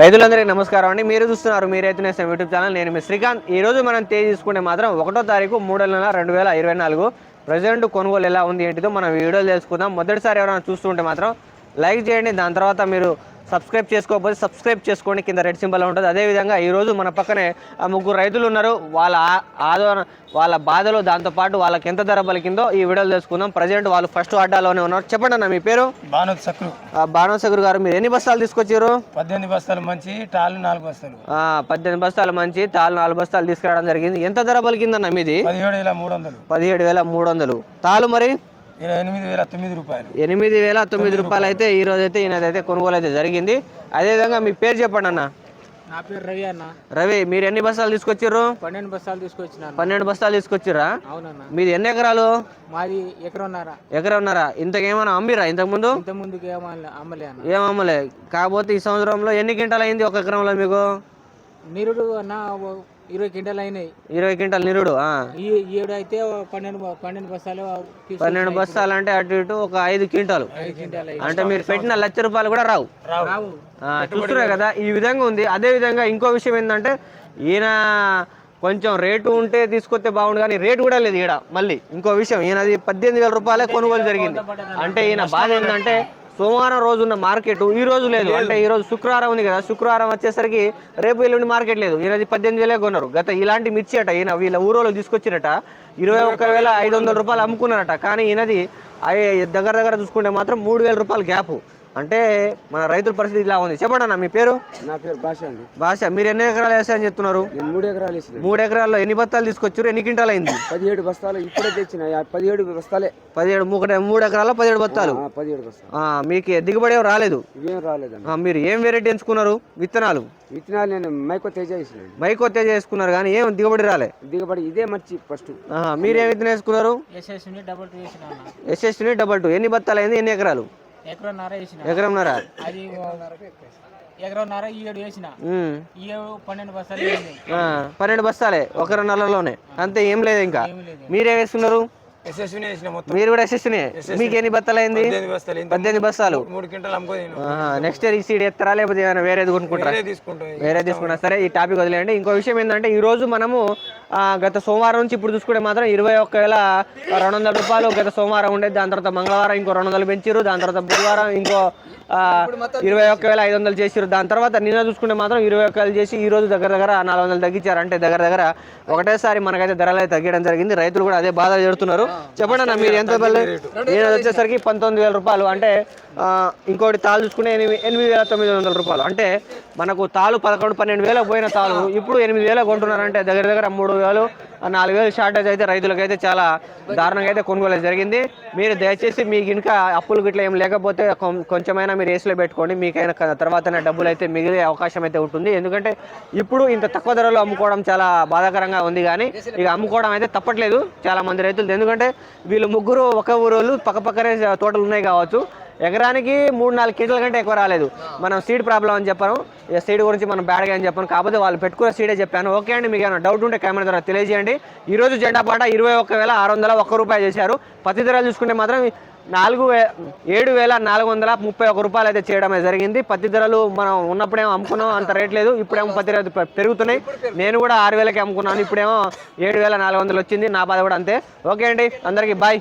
రైతులందరికీ నమస్కారం అండి. మీరు చూస్తున్నారు మీ రైతు నేస్తం యూట్యూబ్ ఛానల్. నేను మీ శ్రీకాంత్. ఈ రోజు మనం తేదీ తీసుకుంటే మాత్రం ఒకటో తారీఖు మూడో నెల రెండు వేల ఇరవై నాలుగు. ప్రజెంట్ కొనుగోలు ఎలా ఉంది ఏంటిదో మనం వీడియోలు తెలుసుకుందాం. మొదటిసారి ఎవరైనా చూస్తుంటే మాత్రం లైక్ చేయండి. దాని తర్వాత మీరు సబ్స్క్రైబ్ చేసుకోకపోతే సబ్స్క్రైబ్ చేసుకోండి. కింద రెడ్ సింబల్ ఉంటుంది. అదేవిధంగా ఈరోజు మన పక్కనే ఆ ముగ్గురు రైతులు ఉన్నారు. వాళ్ళ ఆదోళన వాళ్ళ బాధలు దాంతోపాటు వాళ్ళకి ఎంత ధర పలికిందో ఈ వీడియోలు తెలుసుకుందాం. ప్రజెంట్ వాళ్ళు ఫస్ట్ అడ్డాలోనే ఉన్నారు. చెప్పండి అన్న మీ పేరు? బానోత్ సక్రు. బాణోసగర్ గారు మీరు ఎన్ని బస్తాలు తీసుకొచ్చారు? పద్దెనిమిది బస్తాలు మంచి టాలు నాలుగు బస్తాలు. పద్దెనిమిది బస్తాలు మంచి తాలు నాలుగు బస్తాలు తీసుకురావడం జరిగింది. ఎంత ధర పలికిందన్న మీది? పదిహేడు వేల మూడు వందలు. పదిహేడు వేల మూడు వందలు. తాలు మరి? ఎనిమిది వేల తొమ్మిది రూపాయలు. ఎనిమిది వేల తొమ్మిది రూపాయలు అయితే ఈ రోజు అయితే ఈయనదైతే కొనుగోలు అయితే జరిగింది అదేవిధంగా మీ పేరు చెప్పండి అన్న. నా పేరు రవి అన్న. రవి మీరు ఎన్ని బస్తాలు తీసుకొచ్చారు పన్నెండు బస్తాలు తీసుకొచ్చినాను. పన్నెండు బస్తాలు తీసుకొచ్చిర్రా? అవునన్న. మీది ఎన్ని ఎకరాలు? మాది ఎకరన్నర. ఎకరం ఉన్నారా ఇంతకేమైనా అమ్మిరా ఇంతకుముందు? ఇంత ముందుకు ఏమన్నా అమ్మలే అన్న. ఏం అమ్మలే. కాకపోతే ఈ సంవత్సరంలో ఎన్ని క్వింటాలు అయింది ఒక ఎకరంలో మీకు? నిరుడు అన్న ఇరవై క్వింటాలు అయినాయి. ఇరవై క్వింటాల్ నిరుడు ఆ. ఈ ఈ ఏడు అయితే ఓ పన్నెండు పన్నెండు బస్తాలు పన్నెండు బస్తాలు అంటే అటు ఇటు ఒక ఐదు క్వింటాలు. అంటే మీరు పెట్టిన లక్ష రూపాయలు కూడా రావు. రావు. ఆ, చూస్తున్నారు కదా ఈ విధంగా ఉంది. అదే విధంగా ఇంకో విషయం ఏంటంటే ఈయన కొంచెం రేటు ఉంటే తీసుకొస్తే బాగుండు కానీ రేటు కూడా లేదు ఈడ మళ్ళీ. ఇంకో విషయం ఈయనది పద్దెనిమిది వేల రూపాయలే కొనుగోలు జరిగింది. అంటే ఈయన బాధ ఏంటంటే సోమవారం రోజు ఉన్న మార్కెట్ ఈ రోజు లేదు. అంటే ఈ రోజు శుక్రవారం ఉంది కదా. శుక్రవారం వచ్చేసరికి రేపు ఎల్లుండి మార్కెట్ లేదు. ఈయనది పద్దెనిమిది వేలే కొన్నారు. గత ఇలాంటి మిర్చి అట ఈయన వీళ్ళ ఊరోళ్ళు తీసుకొచ్చిరట ఇరవై ఒక్క వేల ఐదు వందల రూపాయలు అమ్ముకున్నారట. కానీ ఈయనది దగ్గర దగ్గర చూసుకుంటే మాత్రం మూడు వేల రూపాయలు గ్యాప్. అంటే మన రైతుల పరిస్థితి ఇలా ఉంది. చెప్పండి అన్న మీ పేరు? నా పేరు భాష అండి. భాష మీరు ఎన్ని ఎకరాలు వేసాయని చెప్తున్నారు నేను మూడు ఎకరాలు వేసిన. మూడు ఎకరాల్లో ఎన్ని బత్తాలు తీసుకొచ్చారు? ఎన్ని క్వింటాలు అయింది? పదిహేడు బస్తాలు ఇప్పుడే తెచ్చిన. పదిహేడు బస్తాలే. పదిహేడు మూడు మూడు ఎకరాల్లో పదిహేడు బత్తాలు ఆ, పదిహేడు బస్తాలు. ఆ, మీకు దిగుబడి ఏం రాలేదు? ఇవేం రాలేదండి. ఆ, మీరు ఏం వెరైటీ ఎంచుకున్నారు? విత్తనాలు? విత్తనాలు నేను మైకో తేజ వేసిన మైకొత్తే చేసుకున్నారు కానీ ఏం దిగుబడి రాలే. దిగబడి ఇదే మర్చి ఫస్ట్. ఆ, మీరేం విత్తనం వేసుకున్నారు? ఎస్ఎస్ని double two SST double two ఎన్ని బత్తాలు అయింది? ఎన్ని ఎకరాలు? ఎకరన్నర అది ఎకరన్నర ఏడు వేసిన. ఏడు పన్నెండు బస్తాలు పన్నెండు బస్తాలే ఒక నెలలోనే అంతే ఏం లేదు ఇంకా. మీరేం మొత్తం. మీరు కూడా ఎస్ఎస్టీనే మీకు ఎన్ని బత్తాలు అయింది? పద్దెనిమిది బస్తాలు బస్తాలు. నెక్స్ట్ ఇయర్ ఈ సీడ్ ఎత్తరా లేకపోతే ఏమైనా వేరేది కొనుక్కుంటారా? వేరే తీసుకుంటాం. వేరే తీసుకున్నా. సరే ఈ టాపిక్ వదిలేయండి. ఇంకో విషయం ఏంటంటే ఈ రోజు మనము గత సోమవారం నుంచి ఇప్పుడు చూసుకుంటే మాత్రం ఇరవై ఒక్క వేల రెండు వందల రూపాయలు గత సోమవారం ఉండేది. దాని తర్వాత మంగళవారం ఇంకో రెండు వందలు పెంచారు దాని తర్వాత బుధవారం ఇంకో ఇరవై ఒక్క వేల ఐదు వందలు చేసారు దాని తర్వాత నిన్న చూసుకుంటే మాత్రం ఇరవై ఒక్క వేలు చేసి ఈ రోజు దగ్గర దగ్గర నాలుగు వందలు తగ్గించారు. అంటే దగ్గర దగ్గర ఒకటేసారి మనకైతే ధరలు అయితే తగ్గడం జరిగింది. రైతులు కూడా అదే బాధ చెడుతున్నారు చెప్పండి అన్న మీరు ఎంత బల్ల నేను వచ్చేసరికి పంతొమ్మిది వేల రూపాయలు. అంటే ఇంకోటి తాలు చూసుకుంటే ఎనిమిది ఎనిమిది వేల తొమ్మిది వందల రూపాయలు. అంటే మనకు తాలు పదకొండు పన్నెండు వేలకు పోయిన తాలు ఇప్పుడు ఎనిమిది వేలకు కొంటున్నారంటే దగ్గర దగ్గర మూడు వేలు నాలుగు వేలు షార్టేజ్ అయితే రైతులకైతే చాలా దారుణంగా అయితే కొనుగోలు జరిగింది. మీరు దయచేసి మీకు ఇంకా అప్పులు గిట్ల ఏం లేకపోతే కొం- కొంచెమైనా మీరు ఏసీలో పెట్టుకోండి. మీకైనా తర్వాత తర్వాతనే డబ్బులు అయితే మిగిలే అవకాశం అయితే ఉంటుంది. ఎందుకంటే ఇప్పుడు ఇంత తక్కువ ధరలో అమ్ముకోవడం చాలా బాధాకరంగా ఉంది కానీ ఇక అమ్ముకోవడం అయితే తప్పట్లేదు చాలా మంది రైతులు ఎందుకంటే వీళ్ళు ముగ్గురు ఒక ఊరోళ్ళు పక్క పక్కనే తోటలు ఉన్నాయి కావచ్చు. ఎకరానికి మూడు నాలుగు క్వింటల కంటే ఎక్కువ రాలేదు. మనం సీడ్ ప్రాబ్లం అని చెప్పాను. ఇక సీడ్ గురించి మనం బ్యాడ్గా అని చెప్పాను. కాకపోతే వాళ్ళు పెట్టుకున్న సీడే చెప్పాను. ఓకే అండి మీకు ఏమైనా డౌట్ ఉంటే కామెంట్ ద్వారా తెలియజేయండి. ఈ రోజు జెండా పాట ఇరవై ఒక్క వేల ఆరు వందల ఒక్క రూపాయి చేశారు. పత్తి ధరలు చూసుకుంటే మాత్రం నాలుగు వే ఏడు వేల నాలుగు వందల ముప్పై ఒక్క రూపాయలు అయితే చేయడం అయితే జరిగింది. పత్తి ధరలు మనం ఉన్నప్పుడేమో అమ్ముకున్నాం అంత రేట్ లేదు. ఇప్పుడేమో పత్తి రేటు పె- పెరుగుతున్నాయి. నేను కూడా ఆరు వేలకి అమ్ముకున్నాను. ఇప్పుడేమో ఏడు వేల నాలుగు వందలు వచ్చింది. నా బాధ కూడా అంతే. ఓకే అండి అందరికీ బాయ్